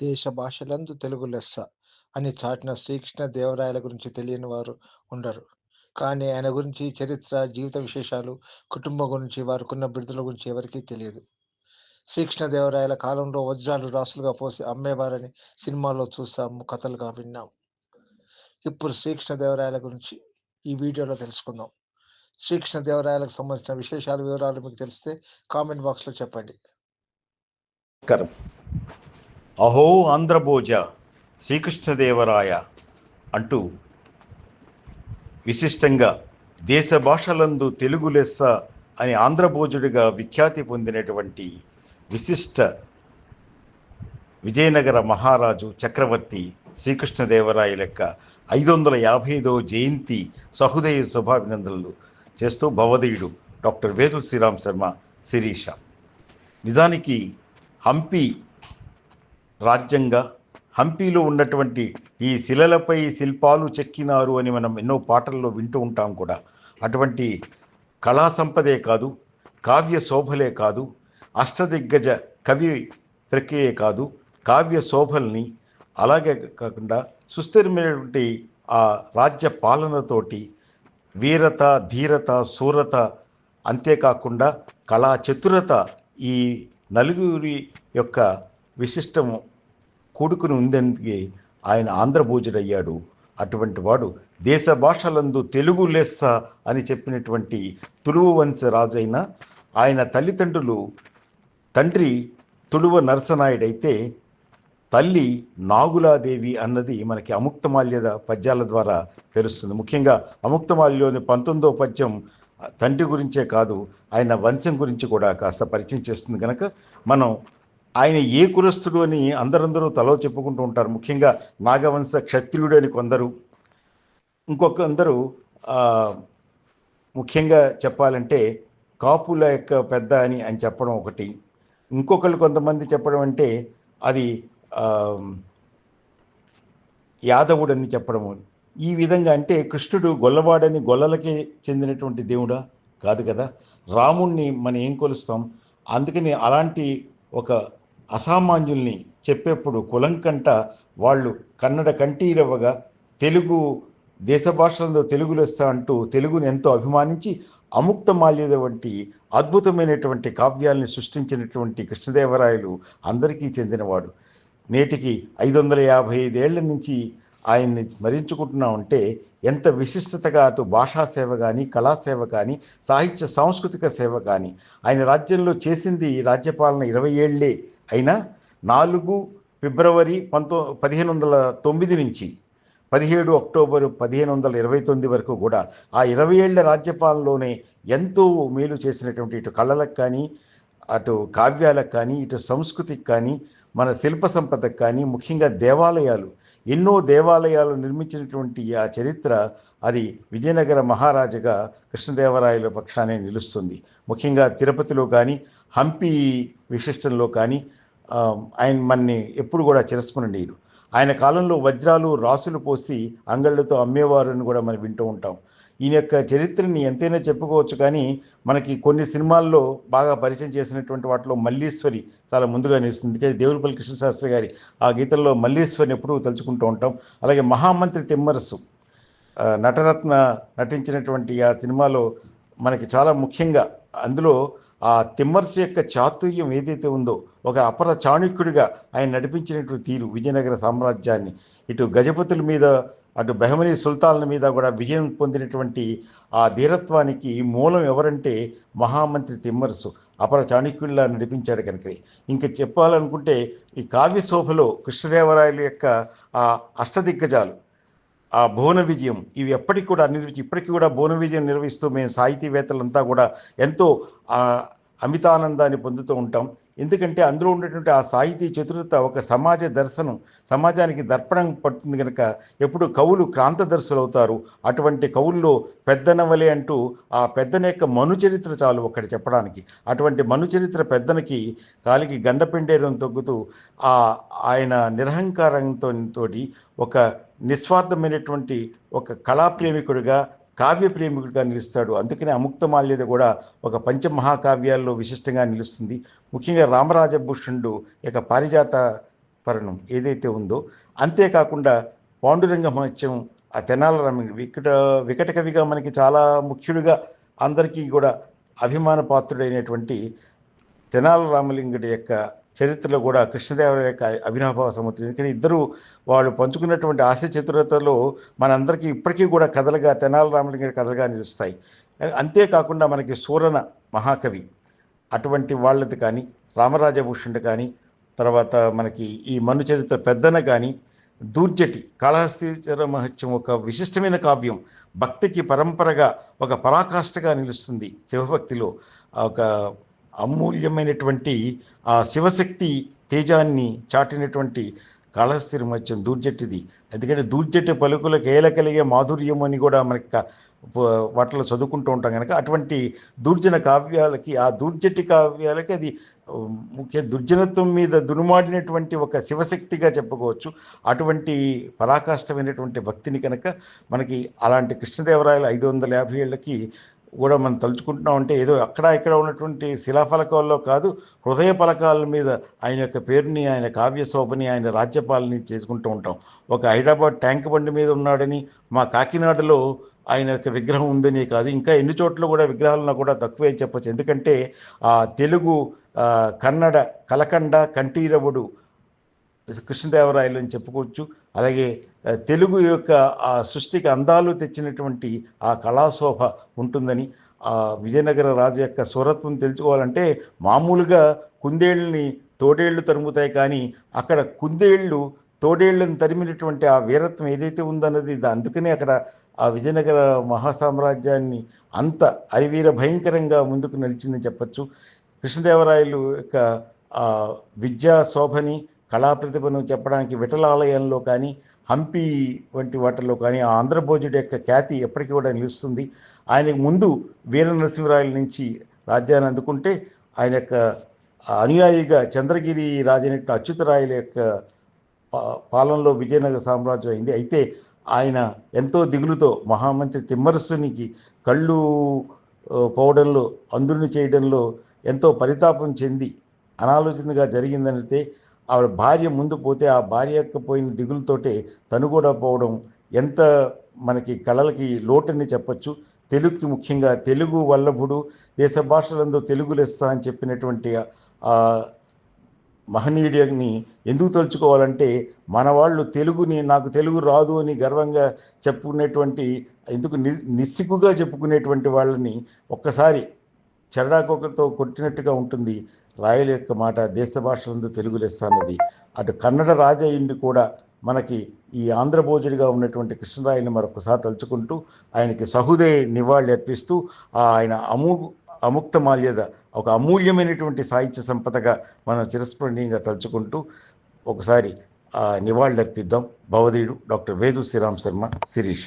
దేశ భాషలందు తెలుగు లెస్స అని చాటిన శ్రీకృష్ణ దేవరాయల గురించి తెలియని వారు ఉండరు. కానీ ఆయన గురించి చరిత్ర, జీవిత విశేషాలు, కుటుంబం గురించి, వారికున్న బిడుదల గురించి ఎవరికీ తెలియదు. శ్రీకృష్ణదేవరాయల కాలంలో వజ్రాలు రాసులుగా పోసి అమ్మేవారని సినిమాల్లో చూసాము, కథలుగా విన్నాం. ఇప్పుడు శ్రీకృష్ణదేవరాయల గురించి ఈ వీడియోలో తెలుసుకుందాం. శ్రీకృష్ణదేవరాయలకు సంబంధించిన విశేషాలు, వివరాలు మీకు తెలిస్తే కామెంట్ బాక్స్‌లో చెప్పండి. నమస్కారం అహో ఆంధ్రభోజ శ్రీకృష్ణదేవరాయ అంటూ విశిష్టంగా దేశ భాషలందు తెలుగు లెస్స అని ఆంధ్రభోజుడిగా విఖ్యాతి పొందినటువంటి విశిష్ట విజయనగర మహారాజు చక్రవర్తి శ్రీకృష్ణదేవరాయ లెక్క ఐదు వందల యాభై ఐదవ జయంతి సహృదయ శుభాభినందనలు చేస్తూ భవదీయుడు డాక్టర్ వేదు శ్రీరామ్ శర్మ శిరీష. నిజానికి హంపి రాజ్యంగా హంపీలో ఉన్నటువంటి ఈ శిలలపై శిల్పాలు చెక్కినారు అని మనం ఎన్నో పాటల్లో వింటూ ఉంటాం కూడా. అటువంటి కళా సంపదే కాదు కావ్య శోభలే కాదు అష్టదిగ్గజ కవి ప్రక్రియ కాదు కావ్య శోభల్ని అలాగే కాకుండా సుస్థిరమైనటువంటి ఆ రాజ్య పాలనతోటి వీరత ధీరత శూరత అంతేకాకుండా కళా చతురత ఈ నలుగురి యొక్క విశిష్టము కూడుకుని ఉందని ఆయన ఆంధ్రభోజుడయ్యాడు అటువంటి వాడు దేశ భాషలందు తెలుగు లెస్స అని చెప్పినటువంటి తులువ వంశ రాజైన ఆయన తల్లిదండ్రులు తండ్రి తులువ నరసనాయుడైతే తల్లి నాగులాదేవి అన్నది మనకి అముక్తమాల్యద పద్యాల ద్వారా తెలుస్తుంది. ముఖ్యంగా అముక్తమాల్యలోని పంతొమ్మిదో పద్యం తండ్రి గురించే కాదు ఆయన వంశం గురించి కూడా కాస్త పరిచయం చేస్తుంది కనుక మనం ఆయన ఏ కులస్థుడు అని అందరందరూ తలో చెప్పుకుంటూ ఉంటారు. ముఖ్యంగా నాగవంశ క్షత్రియుడు అని కొందరు. ఇంకొక అందరూ ముఖ్యంగా చెప్పాలంటే కాపుల యొక్క పెద్ద అని అని చెప్పడం ఒకటి. ఇంకొకరు కొంతమంది చెప్పడం అంటే అది యాదవుడని చెప్పడము ఈ విధంగా అంటే కృష్ణుడు గొల్లవాడని గొల్లలకి చెందినటువంటి దేవుడా? కాదు కదా. రాముణ్ణి మనం ఏం కొలుస్తాం? అందుకని అలాంటి ఒక అసామాన్యుల్ని చెప్పేప్పుడు కులం కంట వాళ్ళు కన్నడ కంటీరవ్వగా తెలుగు దేశ భాషలలో తెలుగులో అంటూ తెలుగుని ఎంతో అభిమానించి అముక్త మాల్యద వంటి అద్భుతమైనటువంటి కావ్యాల్ని సృష్టించినటువంటి కృష్ణదేవరాయలు అందరికీ చెందినవాడు. నేటికి ఐదు వందల యాభై ఐదేళ్ళ నుంచి ఆయన్ని స్మరించుకుంటున్నామంటే ఎంత విశిష్టతగా అటు భాషా సేవ కానీ కళాసేవ కానీ సాహిత్య సాంస్కృతిక సేవ కానీ ఆయన రాజ్యంలో చేసింది రాజ్యపాలన ఇరవై ఏళ్ళే అయినా నాలుగు ఫిబ్రవరి పంతో పదిహేను వందల తొమ్మిది నుంచి పదిహేడు అక్టోబరు పదిహేను వందల ఇరవై తొమ్మిది వరకు కూడా ఆ ఇరవై ఏళ్ళ రాజ్యపాలనలోనే ఎంతో మేలు చేసినటువంటి ఇటు కళలకు కానీ అటు కావ్యాలకు కానీ ఇటు సంస్కృతికి కానీ మన శిల్ప సంపదకు కానీ ముఖ్యంగా దేవాలయాలు ఎన్నో దేవాలయాలు నిర్మించినటువంటి ఆ చరిత్ర అది విజయనగర మహారాజగా కృష్ణదేవరాయల పక్షానే నిలుస్తుంది. ముఖ్యంగా తిరుపతిలో కానీ హంపి విశిష్టంలో కానీ ఆయన మన్ని ఎప్పుడు కూడా చిరస్మరణీయుడు ఆయన కాలంలో వజ్రాలు రాసులు పోసి అంగళ్ళతో అమ్మేవారు అని కూడా మనం వింటూ ఉంటాం. ఈయన యొక్క చరిత్రని ఎంతైనా చెప్పుకోవచ్చు కానీ మనకి కొన్ని సినిమాల్లో బాగా పరిచయం చేసినటువంటి వాటిలో మల్లీశ్వరి చాలా ముందుగా నిలుస్తుంది. ఎందుకంటే దేవులపల్లి కృష్ణశాస్త్రి గారి ఆ గీతల్లో మల్లీశ్వరిని ఎప్పుడూ తలుచుకుంటూ ఉంటాం. అలాగే మహామంత్రి తిమ్మరసు నటరత్న నటించినటువంటి ఆ సినిమాలో మనకి చాలా ముఖ్యంగా అందులో ఆ తిమ్మర్స్ యొక్క చాతుర్యం ఏదైతే ఉందో ఒక అపర చాణుక్యుడిగా ఆయన నడిపించినటువంటి తీరు విజయనగర సామ్రాజ్యాన్ని. ఇటు గజపతుల మీద అటు బెహమనీ సుల్తాన్ల మీద కూడా విజయం పొందినటువంటి ఆ ధీరత్వానికి మూలం ఎవరంటే మహామంత్రి తిమ్మరసు. అపర చాణుక్యుల్లా నడిపించాడు కనుక ఇంకా చెప్పాలనుకుంటే ఈ కావ్య శోభలో కృష్ణదేవరాయల యొక్క ఆ అష్టదిగ్గజాలు ఆ భువన విజయం ఇవి ఎప్పటికి కూడా నిర్వహించి ఇప్పటికీ కూడా భువన విజయం నిర్వహిస్తూ మేము సాహితీవేత్తలంతా కూడా ఎంతో అమితానందాన్ని పొందుతూ ఉంటాం. ఎందుకంటే అందులో ఉన్నటువంటి ఆ సాహితీ చతురత ఒక సమాజ దర్శనం సమాజానికి దర్పణం పడుతుంది కనుక ఎప్పుడు కవులు క్రాంతదర్శులు అవుతారు అటువంటి కవుల్లో పెద్దనవలే అంటూ ఆ పెద్దన యొక్క మనుచరిత్ర చాలు ఒకటి చెప్పడానికి. అటువంటి మనుచరిత్ర పెద్దనకి కాలికి గండపిండేరం తొగ్గుతూ ఆ ఆయన నిరహంకారంతో తోటి ఒక నిస్వార్థమైనటువంటి ఒక కళాప్రేమికుడిగా కావ్య ప్రేమికుడిగా నిలుస్తాడు. అందుకనే అముక్తమాల్యద కూడా ఒక పంచమహాకావ్యాల్లో విశిష్టంగా నిలుస్తుంది. ముఖ్యంగా రామరాజభూషణుడు యొక్క పారిజాత పరణం ఏదైతే ఉందో అంతేకాకుండా పాండురంగ మహత్యం ఆ తెనాల రామ వికట వికట కవిగా మనకి చాలా ముఖ్యుడిగా అందరికీ కూడా అభిమాన పాత్రుడైనటువంటి తెనాల రామలింగుడి యొక్క చరిత్రలో కూడా కృష్ణదేవరాయ యొక్క అవినాభావ సముద్రం ఎందుకంటే ఇద్దరు వాళ్ళు పంచుకున్నటువంటి ఆశ చతురతలో మనందరికీ ఇప్పటికీ కూడా కథలుగా తెనాల రామలింగ కథలుగా నిలుస్తాయి. అంతేకాకుండా మనకి సూరణ మహాకవి అటువంటి వాళ్ళది కానీ రామరాజభూషణుడు కానీ తర్వాత మనకి ఈ మను చరిత్ర పెద్దన కానీ దూర్జటి కాళహస్తీశ్వర మహత్యం ఒక విశిష్టమైన కావ్యం. భక్తికి పరంపరగా ఒక పరాకాష్ఠగా నిలుస్తుంది శివభక్తిలో. ఒక అమూల్యమైనటువంటి ఆ శివశక్తి తేజాన్ని చాటినటువంటి కాళహస్తి మహత్యం దూర్జట్టిది ఎందుకంటే దూర్జట్టి పలుకులకు ఏల కలిగే మాధుర్యం అని కూడా మనకి వాటిలో చదువుకుంటూ ఉంటాం కనుక అటువంటి దూర్జన కావ్యాలకి ఆ దూర్జటి కావ్యాలకి అది ముఖ్య దుర్జనత్వం మీద దునుమాడినటువంటి ఒక శివశక్తిగా చెప్పుకోవచ్చు. అటువంటి పరాకాష్టమైనటువంటి భక్తిని కనుక మనకి అలాంటి కృష్ణదేవరాయలు ఐదు వందల యాభై ఏళ్ళకి కూడా మనం తలుచుకుంటున్నాం అంటే ఏదో అక్కడ ఇక్కడ ఉన్నటువంటి శిలాఫలకాల్లో కాదు హృదయ ఫలకాల మీద ఆయన యొక్క పేరుని ఆయన కావ్య శోభని ఆయన రాజ్యపాలని చేసుకుంటూ ఉంటాం. ఒక హైదరాబాద్ ట్యాంక్ బండి మీద ఉన్నాడని మా కాకినాడలో ఆయన యొక్క విగ్రహం ఉందని కాదు ఇంకా ఎన్ని చోట్ల కూడా విగ్రహాలను కూడా తక్కువే చెప్పచ్చు. ఎందుకంటే ఆ తెలుగు కన్నడ కలకండ కంఠీరవుడు కృష్ణదేవరాయలు అని చెప్పుకోవచ్చు. అలాగే తెలుగు యొక్క ఆ సృష్టికి అందాలు తెచ్చినటువంటి ఆ కళాశోభ ఉంటుందని ఆ విజయనగర రాజు యొక్క స్వరత్వం తెలుసుకోవాలంటే మామూలుగా కుందేళ్ళని తోడేళ్ళు తరుముతాయి కానీ అక్కడ కుందేళ్ళు తోడేళ్ళను తరిమినటువంటి ఆ వీరత్వం ఏదైతే ఉందన్నది అందుకనే అక్కడ ఆ విజయనగర మహాసామ్రాజ్యాన్ని అంత అరివీర భయంకరంగా ముందుకు నడిచిందని చెప్పచ్చు. కృష్ణదేవరాయలు యొక్క విద్యా శోభని కళా ప్రతిభను చెప్పడానికి విఠలాలయంలో కానీ హంపి వంటి వాటిల్లో కానీ ఆ ఆంధ్రభోజుడి యొక్క ఖ్యాతి ఎప్పటికీ కూడా నిలుస్తుంది. ఆయనకు ముందు వీర నరసింహరాయల నుంచి రాజ్యాన్ని అందుకుంటే ఆయన యొక్క అనుయాయిగా చంద్రగిరి రాజైనటువంటి అచ్యుతరాయల యొక్క పాలనలో విజయనగర సామ్రాజ్యం అయింది. అయితే ఆయన ఎంతో దిగులుతో మహామంత్రి తిమ్మరసునికి కళ్ళు పోవడంలో అందుని చేయడంలో ఎంతో పరితాపం చెంది అనాలోచితంగా జరిగిందనితే ఆవిడ భార్య ముందు పోతే ఆ భార్య యొక్క పోయిన దిగులతోటే తను కూడా పోవడం ఎంత మనకి కళలకి లోటని చెప్పచ్చు. తెలుగుకి ముఖ్యంగా తెలుగు వల్లభుడు దేశ భాషలందు తెలుగు లెస్స అని చెప్పినటువంటి ఆ మహనీయుడిని ఎందుకు తలుచుకోవాలంటే మన వాళ్ళు తెలుగుని నాకు తెలుగు రాదు అని గర్వంగా చెప్పుకునేటువంటి ఎందుకు ని నిస్సిగ్గుగా చెప్పుకునేటువంటి వాళ్ళని ఒక్కసారి చెరడాకొకతో కొట్టినట్టుగా ఉంటుంది రాయల యొక్క మాట. దేశ భాషలందు తెలుగు లెస్స అన్నది అటు కన్నడ రాజయ్యుండి కూడా మనకి ఈ ఆంధ్రభోజుడిగా ఉన్నటువంటి కృష్ణరాయని మరొకసారి తలుచుకుంటూ ఆయనకి సహృదయ నివాళి అర్పిస్తూ ఆయన అమూ అముక్త మాల్యద ఒక అమూల్యమైనటువంటి సాహిత్య సంపదగా మనం చిరస్మరణీయంగా తలుచుకుంటూ ఒకసారి ఆ నివాళులు అర్పిద్దాం భవధీయుడు డాక్టర్ వేదు శ్రీరామ్ శర్మ శిరీష.